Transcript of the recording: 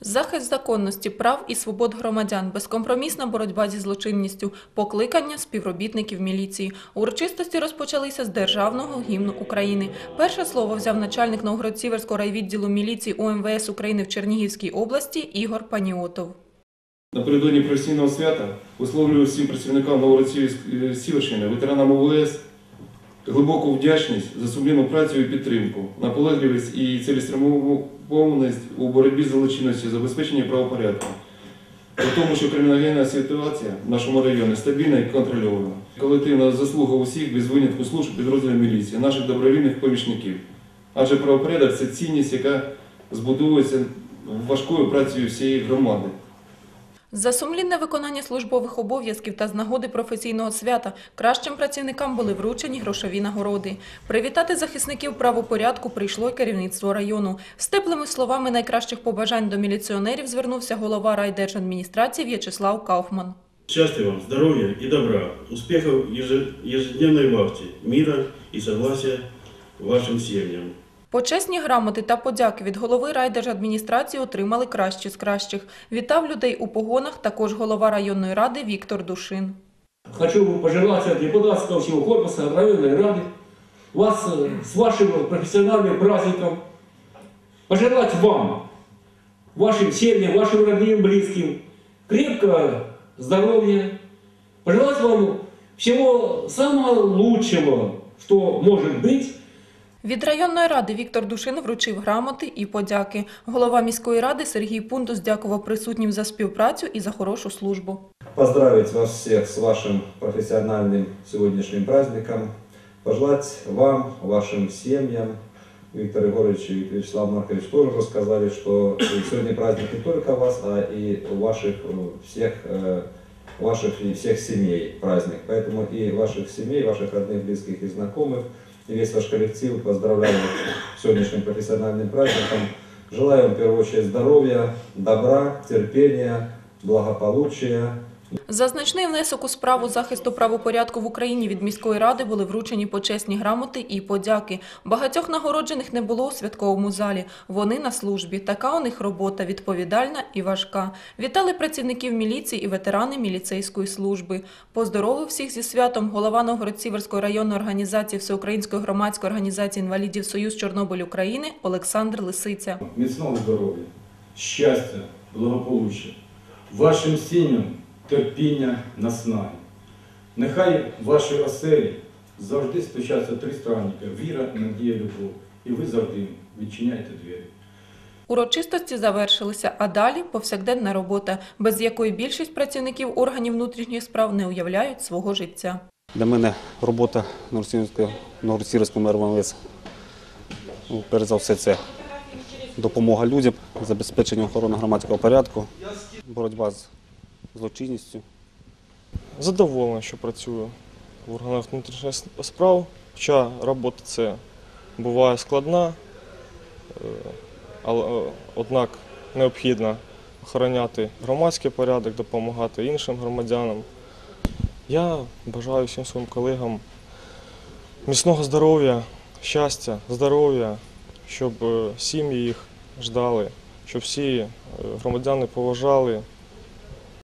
Захист законності, прав і свобод громадян, безкомпромісна боротьба зі злочинністю, покликання співробітників міліції. Урочистості розпочалися з державного гімну України. Перше слово взяв начальник Новгород-Сіверського райвідділу міліції УМВС України в Чернігівській області Ігор Паніотов. Напередодні професійного свята висловлюю всім працівникам Новороссіївщини, ветеранам ОВС глибоку вдячність за сумлінну працю і підтримку, наполегливість і цілеспрямованість у боротьбі з злочинністю, забезпеченні правопорядку. У тому, що криміногенна ситуація в нашому районі стабільна і контрольована. Колективна заслуга усіх без винятку служб підрозділів міліції, наших добровільних помічників. Адже правопорядок це цінність, яка збудовується важкою працею всієї громади. За сумлінне виконання службових обов'язків та з нагоди професійного свята кращим працівникам були вручені грошові нагороди. Привітати захисників правопорядку прийшло керівництво району. З теплими словами найкращих побажань до міліціонерів звернувся голова райдержадміністрації В'ячеслав Кауфман. Счастья вам, здоровья и добра, успехов в еже- ежедневной вахте, мира и согласия вашим семьям. Почесні грамоти та подяки від голови райдержадміністрації отримали кращі з кращих. Вітав людей у погонах також голова районної ради Віктор Душин. Хочу пожелать от депутатского всего корпуса, от районной рады, вас э, с вашим профессиональным праздником, пожелать вам, вашим семьям, вашим родным, близким, крепкого здоровья, пожелать вам всего самого лучшего, что может быть Від районної ради Віктор Душин вручив грамоти і подяки. Голова міської ради Сергій Пунтус дякував присутнім за співпрацю і за хорошу службу. поздравить вас всех с вашим профессиональным сегодняшним праздником, пожелать вам, вашим семьям, Виктор Егорович и Вячеслав Маркович тоже рассказали, что сегодня праздник не только вас, а и ваших э, всех, э, ваших и всех семей праздник. Поэтому и ваших семей, ваших родных, близких и знакомых, ваш коллектив поздравляю с сегодняшним профессиональным праздником. Желаю вам в первую очередь здоровья, добра, терпения, благополучия, За значний внесок у справу захисту правопорядку в Україні від міської ради були вручені почесні грамоти і подяки. Багатьох нагороджених не було у святковому залі. Вони на службі. Така у них робота відповідальна і важка. Вітали працівників міліції і ветерани міліцейської служби. Поздоровив всіх зі святом голова Новгород-Сіверської районної організації Всеукраїнської громадської організації інвалідів Союз Чорнобиль України Олександр Лисиця. міцного здоров'я, щастя, благополуччя, вашим сім'ям терпіння, наснаги. Нехай в вашій оселі завжди стучаться три странника – віра, надія, любов. І ви завжди відчиняйте двері. Урочистості завершилися, а далі повсякденна робота, без якої більшість працівників органів внутрішніх справ не уявляють свого життя. Для мене робота Новоросійського РВМС, ну, перш за все, це допомога людям, забезпечення охорони громадського порядку, боротьба з злочинністю. Задоволений, що працюю в органах внутрішніх справ, хоча робота це буває складна, е, але е, однак необхідно охороняти громадський порядок, допомагати іншим громадянам. Я бажаю всім своїм колегам міцного здоров'я, щастя, здоров'я, щоб е, сім'ї їх ждали, щоб всі громадяни поважали